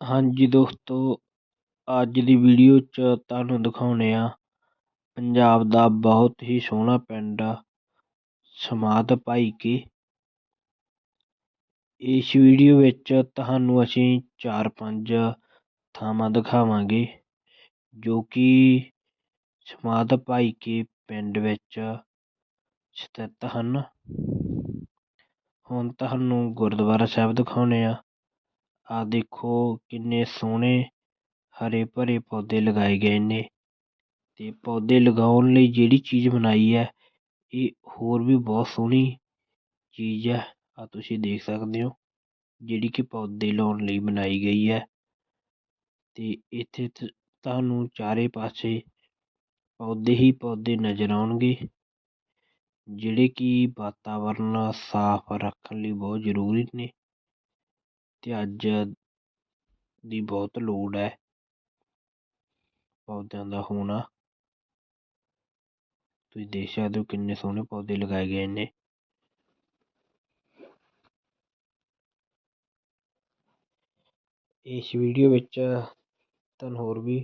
ਹਾਂਜੀ ਦੋਸਤੋ, ਅੱਜ ਦੀ ਵੀਡੀਓ 'ਚ ਤੁਹਾਨੂੰ ਦਿਖਾਉਂਦੇ ਹਾਂ ਪੰਜਾਬ ਦਾ ਬਹੁਤ ਹੀ ਸੋਹਣਾ ਪਿੰਡ ਸਮਾਧ ਭਾਈ ਕੇ। ਇਸ ਵੀਡੀਓ ਵਿੱਚ ਤੁਹਾਨੂੰ ਅਸੀਂ ਚਾਰ ਪੰਜ ਥਾਵਾਂ ਦਿਖਾਵਾਂਗੇ, ਜੋ ਕਿ ਸਮਾਧ ਭਾਈ ਕੇ ਪਿੰਡ ਵਿੱਚ ਸਥਿਤ ਹਨ। ਹੁਣ ਤੁਹਾਨੂੰ ਗੁਰਦੁਆਰਾ ਸਾਹਿਬ ਦਿਖਾਉਂਦੇ ਹਾਂ ਆਹ ਦੇਖੋ ਕਿੰਨੇ ਸੋਹਣੇ ਹਰੇ ਭਰੇ ਪੌਦੇ ਲਗਾਏ ਗਏ ਨੇ ਤੇ ਪੌਦੇ ਲਗਾਉਣ ਲਈ ਜਿਹੜੀ ਚੀਜ਼ ਬਣਾਈ ਹੈ, ਇਹ ਹੋਰ ਵੀ ਬਹੁਤ ਸੋਹਣੀ ਚੀਜ਼ ਹੈ। ਆਹ ਤੁਸੀਂ ਦੇਖ ਸਕਦੇ ਹੋ ਜਿਹੜੀ ਕਿ ਪੌਦੇ ਲਾਉਣ ਲਈ ਬਣਾਈ ਗਈ ਹੈ ਤੇ ਇੱਥੇ ਤੁਹਾਨੂੰ ਚਾਰੇ ਪਾਸੇ ਪੌਦੇ ਹੀ ਪੌਦੇ ਨਜ਼ਰ ਆਉਣਗੇ, ਜਿਹੜੇ ਕਿ ਵਾਤਾਵਰਨ ਸਾਫ਼ ਰੱਖਣ ਲਈ ਬਹੁਤ ਜ਼ਰੂਰੀ ਨੇ। ਤੇ ਅੱਜ ਦੀ ਬਹੁਤ ਲੋੜ ਹੈ। ਪੌਦਿਆਂ ਦਾ ਹੋਣਾ। ਤੁਸੀਂ ਦੇਖ ਸਕਦੇ ਹੋ ਕਿੰਨੇ ਸੋਹਣੇ ਪੌਦੇ ਲਗਾਏ ਗਏ ਨੇ। ਇਸ ਵੀਡੀਓ ਵਿੱਚ ਤੁਹਾਨੂੰ ਹੋਰ ਵੀ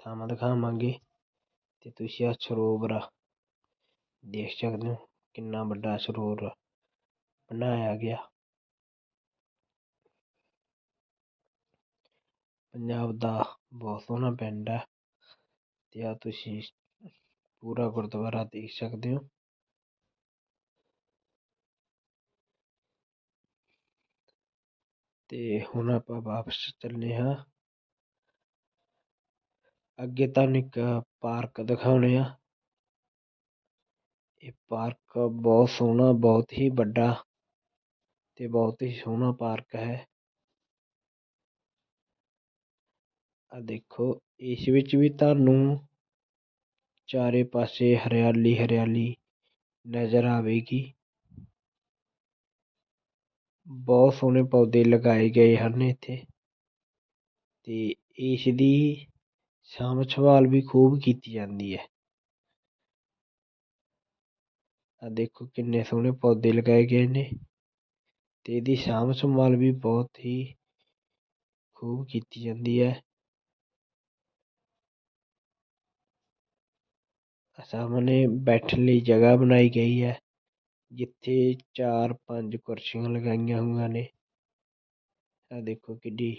ਥਾਵਾਂ ਦਿਖਾਵਾਂਗੇ ਅਤੇ ਤੁਸੀਂ ਆਹ ਸਰੋਵਰ ਦੇਖ ਸਕਦੇ ਹੋ ਕਿੰਨਾ ਵੱਡਾ ਸਰੋਵਰ ਬਣਾਇਆ ਗਿਆ। ਪੰਜਾਬ ਦਾ ਬਹੁਤ ਸੋਹਣਾ ਪਿੰਡ ਹੈ ਤੇ ਆ ਤੁਸੀਂ ਪੂਰਾ ਗੁਰਦੁਆਰਾ ਦੇਖ ਸਕਦੇ ਹੋ। ਤੇ ਹੁਣ ਆਪਾਂ ਵਾਪਸ ਚੱਲਨੇ ਹਾਂ। ਅੱਗੇ ਤੁਹਾਨੂੰ ਇੱਕ ਪਾਰਕ ਦਿਖਾਉਣੇ ਆ ਇਹ ਪਾਰਕ ਬਹੁਤ ਸੋਹਣਾ, ਬਹੁਤ ਹੀ ਵੱਡਾ ਤੇ ਬਹੁਤ ਹੀ ਸੋਹਣਾ ਪਾਰਕ ਹੈ। ਆ ਦੇਖੋ, ਇਸ ਵਿੱਚ ਵੀ ਤੁਹਾਨੂੰ ਚਾਰੇ ਪਾਸੇ ਹਰਿਆਲੀ ਹਰਿਆਲੀ ਨਜ਼ਰ ਆਵੇਗੀ। ਬਹੁਤ ਸੋਹਣੇ ਪੌਦੇ ਲਗਾਏ ਗਏ ਹਨ ਇੱਥੇ ਅਤੇ ਇਸ ਦੀ ਸਾਂਭ ਸੰਭਾਲ ਵੀ ਖੂਬ ਕੀਤੀ ਜਾਂਦੀ ਹੈ। ਆ ਦੇਖੋ ਕਿੰਨੇ ਸੋਹਣੇ ਪੌਦੇ ਲਗਾਏ ਗਏ ਨੇ ਅਤੇ ਇਹਦੀ ਸਾਂਭ ਸੰਭਾਲ ਵੀ ਬਹੁਤ ਹੀ ਖੂਬ ਕੀਤੀ ਜਾਂਦੀ ਹੈ। ਸਾਹਮਣੇ ਬੈਠਣ ਲਈ ਜਗ੍ਹਾ ਬਣਾਈ ਗਈ ਹੈ, ਜਿੱਥੇ ਚਾਰ ਪੰਜ ਕੁਰਸੀਆਂ ਲਗਾਈਆਂ ਹੋਈਆਂ ਨੇ। ਆ ਦੇਖੋ ਕਿੱਡੀ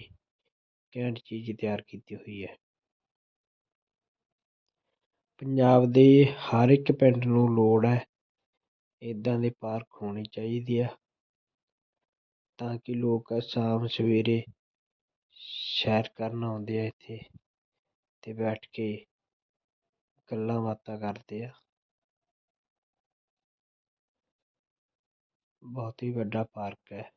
ਘੈਂਟ ਚੀਜ਼ ਤਿਆਰ ਕੀਤੀ ਹੋਈ ਹੈ। ਪੰਜਾਬ ਦੇ ਹਰ ਇੱਕ ਪਿੰਡ ਨੂੰ ਲੋੜ ਹੈ ਇੱਦਾਂ ਦੇ ਪਾਰਕ ਹੋਣੇ ਚਾਹੀਦੇ ਆ, ਤਾਂ ਕਿ ਲੋਕ ਸ਼ਾਮ ਸਵੇਰੇ ਸੈਰ ਕਰਨ ਆਉਂਦੇ ਆ ਇੱਥੇ ਅਤੇ ਬੈਠ ਕੇ ਗੱਲਾਂ ਬਾਤਾਂ ਕਰਦੇ ਆ। ਬਹੁਤ ਹੀ ਵੱਡਾ ਪਾਰਕ ਹੈ।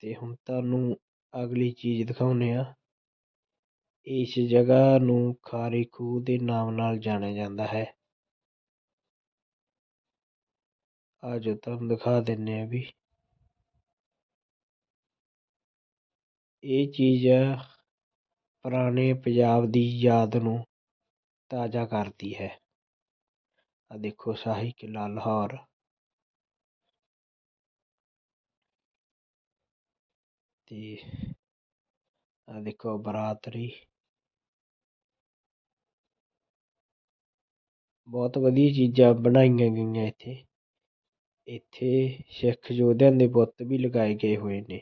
ਤੇ ਹੁਣ ਤੁਹਾਨੂੰ ਅਗਲੀ ਚੀਜ਼ ਦਿਖਾਉਂਦੇ ਆ ਇਸ ਜਗ੍ਹਾ ਨੂੰ ਖਾਰੀ ਖੂਹ ਦੇ ਨਾਮ ਨਾਲ ਜਾਣਿਆ ਜਾਂਦਾ ਹੈ। ਆ ਜੋ ਤੁਹਾਨੂੰ ਦਿਖਾ ਦਿੰਨੇ ਆ ਵੀ, ਇਹ ਚੀਜ਼ ਆ ਪੁਰਾਣੇ ਪੰਜਾਬ ਦੀ ਯਾਦ ਨੂੰ ਤਾਜ਼ਾ ਕਰਦੀ ਹੈ। ਆ ਦੇਖੋ ਸ਼ਾਹੀ ਕਿਲ੍ਹਾ ਲਾਹੌਰ। ਤੇ ਆ ਦੇਖੋ ਬਰਾਤਰੀ। ਬਹੁਤ ਵਧੀਆ ਚੀਜ਼ਾਂ ਬਣਾਈਆਂ ਗਈਆਂ ਇੱਥੇ। ਇੱਥੇ ਸਿੱਖ ਯੋਧਿਆਂ ਦੇ ਬੁੱਤ ਵੀ ਲਗਾਏ ਗਏ ਹੋਏ ਨੇ।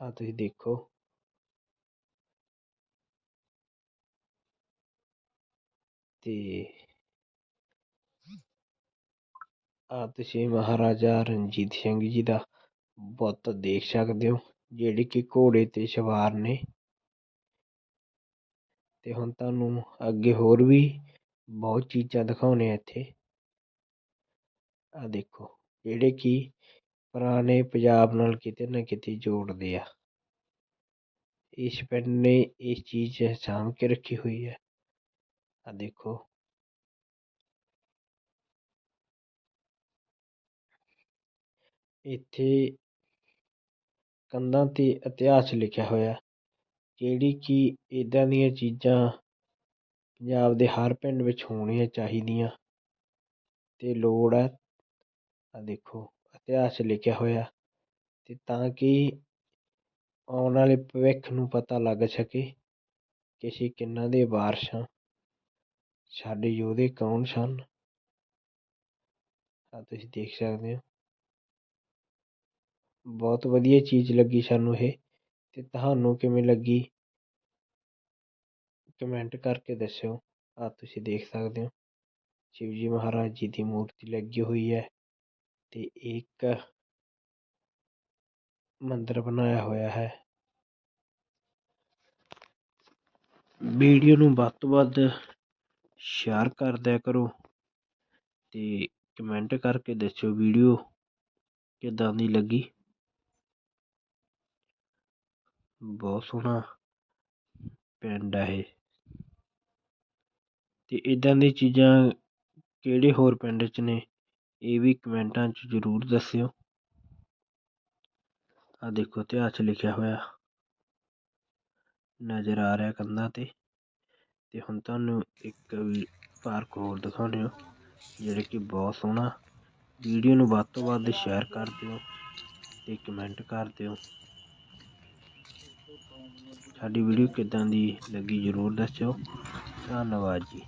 ਆ ਤੁਸੀਂ ਦੇਖੋ। ਤੇ ਆ ਤੁਸੀਂ ਮਹਾਰਾਜਾ ਰਣਜੀਤ ਸਿੰਘ ਜੀ ਦਾ ਬੁੱਤ ਦੇਖ ਸਕਦੇ ਹੋ, ਜਿਹੜੇ ਕਿ ਘੋੜੇ ਤੇ ਸਵਾਰ ਨੇ। ਤੇ ਹੁਣ ਤੁਹਾਨੂੰ ਅੱਗੇ ਹੋਰ ਵੀ ਬਹੁਤ ਚੀਜ਼ਾਂ ਦਿਖਾਉਣੇ ਆ ਇੱਥੇ। ਆ ਦੇਖੋ, ਜਿਹੜੇ ਕਿ ਪੁਰਾਣੇ ਪੰਜਾਬ ਨਾਲ ਕਿਤੇ ਨਾ ਕਿਤੇ ਜੋੜਦੇ ਆ। ਇਸ ਪਿੰਡ ਨੇ ਇਸ ਚੀਜ਼ ਸਾਂਭ ਕੇ ਰੱਖੀ ਹੋਈ ਹੈ। ਆ ਦੇਖੋ ਇੱਥੇ ਕੰਧਾਂ 'ਤੇ ਇਤਿਹਾਸ ਲਿਖਿਆ ਹੋਇਆ ਜਿਹੜੀ ਕਿ ਇੱਦਾਂ ਦੀਆਂ ਚੀਜ਼ਾਂ ਪੰਜਾਬ ਦੇ ਹਰ ਪਿੰਡ ਵਿੱਚ ਹੋਣੀਆਂ ਚਾਹੀਦੀਆਂ ਅਤੇ ਲੋੜ ਹੈ ਆ ਦੇਖੋ ਇਤਿਹਾਸ ਲਿਖਿਆ ਹੋਇਆ ਅਤੇ ਤਾਂ ਕਿ ਆਉਣ ਵਾਲੇ ਭਵਿੱਖ ਨੂੰ ਪਤਾ ਲੱਗ ਸਕੇ ਕਿ ਅਸੀਂ ਕਿਹਨਾਂ ਦੇ ਵਾਰਸ ਹਾਂ ਸਾਡੇ ਯੋਧੇ ਕੌਣ ਸਨ? ਆ ਤੁਸੀਂ ਦੇਖ ਸਕਦੇ ਹੋ। ਬਹੁਤ ਵਧੀਆ ਚੀਜ਼ ਲੱਗੀ ਸਾਨੂੰ ਇਹ ਤੇ ਤੁਹਾਨੂੰ ਕਿਵੇਂ ਲੱਗੀ? ਕਮੈਂਟ ਕਰਕੇ ਦੱਸਿਓ। ਆ ਤੁਸੀਂ ਦੇਖ ਸਕਦੇ ਹੋ। ਸ਼ਿਵਜੀ ਮਹਾਰਾਜ ਜੀ ਦੀ ਮੂਰਤੀ ਲੱਗੀ ਹੋਈ ਹੈ ਤੇ ਇੱਕ ਮੰਦਿਰ ਬਣਾਇਆ ਹੋਇਆ ਹੈ। ਵੀਡੀਓ ਨੂੰ ਵੱਧ ਤੋਂ ਵੱਧ ਸ਼ੇਅਰ ਕਰ ਦਿਆ ਕਰੋ ਅਤੇ ਕਮੈਂਟ ਕਰਕੇ ਦੱਸਿਓ ਵੀਡੀਓ ਕਿੱਦਾਂ ਦੀ ਲੱਗੀ। ਬਹੁਤ ਸੋਹਣਾ ਪਿੰਡ ਹੈ ਇਹ। ਅਤੇ ਇੱਦਾਂ ਦੀ ਚੀਜ਼ਾਂ ਕਿਹੜੇ ਹੋਰ ਪਿੰਡ 'ਚ ਨੇ, ਇਹ ਵੀ ਕਮੈਂਟਾਂ 'ਚ ਜ਼ਰੂਰ ਦੱਸਿਓ। ਆ ਦੇਖੋ, ਇਤਿਹਾਸ 'ਚ ਲਿਖਿਆ ਹੋਇਆ। ਨਜ਼ਰ ਆ ਰਿਹਾ ਕੰਧਾਂ ਤੇ। ਤੇ ਹੁਣ ਤੁਹਾਨੂੰ ਇੱਕ ਵੀ ਪਾਰਕ ਹੋਰ ਦਿਖਾਉਂਦੇ ਹੋ, ਜਿਹੜੇ ਕਿ ਬਹੁਤ ਸੋਹਣਾ। ਵੀਡੀਓ ਨੂੰ ਵੱਧ ਤੋਂ ਵੱਧ ਸ਼ੇਅਰ ਕਰ ਦਿਓ ਤੇ ਕਮੈਂਟ ਕਰ ਦਿਓ। ਸਾਡੀ ਵੀਡੀਓ ਕਿੱਦਾਂ ਦੀ ਲੱਗੀ ਜ਼ਰੂਰ ਦੱਸਿਓ। ਧੰਨਵਾਦ ਜੀ।